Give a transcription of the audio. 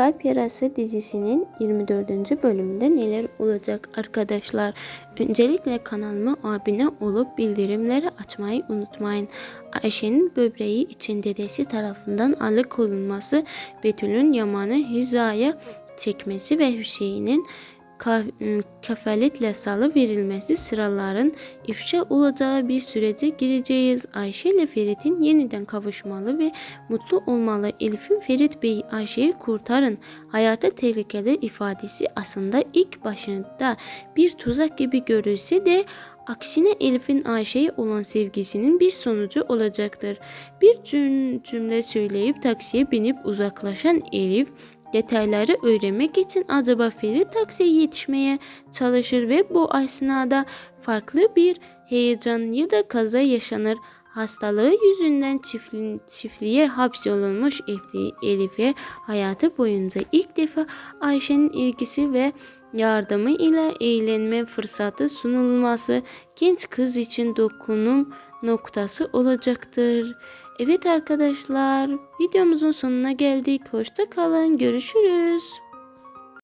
Kalp Yarası dizisinin 24. bölümünde neler olacak arkadaşlar? Öncelikle kanalıma abone olup bildirimleri açmayı unutmayın. Ayşe'nin böbreği için dedesi tarafından alıkonulması, Betül'ün Yaman'ı hizaya çekmesi ve Hüseyin'in kefaletle salı verilmesi sıraların ifşa olacağı bir sürece gireceğiz. Ayşe ile Ferit'in yeniden kavuşmalı ve mutlu olmalı. Elif'in Ferit Bey Ayşe'yi kurtarın. Hayata tehlikeli ifadesi aslında ilk başında bir tuzak gibi görülse de aksine Elif'in Ayşe'ye olan sevgisinin bir sonucu olacaktır. Bir cüm- cümle söyleyip taksiye binip uzaklaşan Elif detayları öğrenmek için acaba Ferit taksiye yetişmeye çalışır ve bu esnada farklı bir heyecan ya da kaza yaşanır. Hastalığı yüzünden çiftli, çiftliğe hapsolunmuş Elif- Elif'e hayatı boyunca ilk defa Ayşe'nin ilgisi ve yardımı ile eğlenme fırsatı sunulması genç kız için dokunum noktası olacaktır. Evet arkadaşlar videomuzun sonuna geldik. Hoşça kalın. Görüşürüz.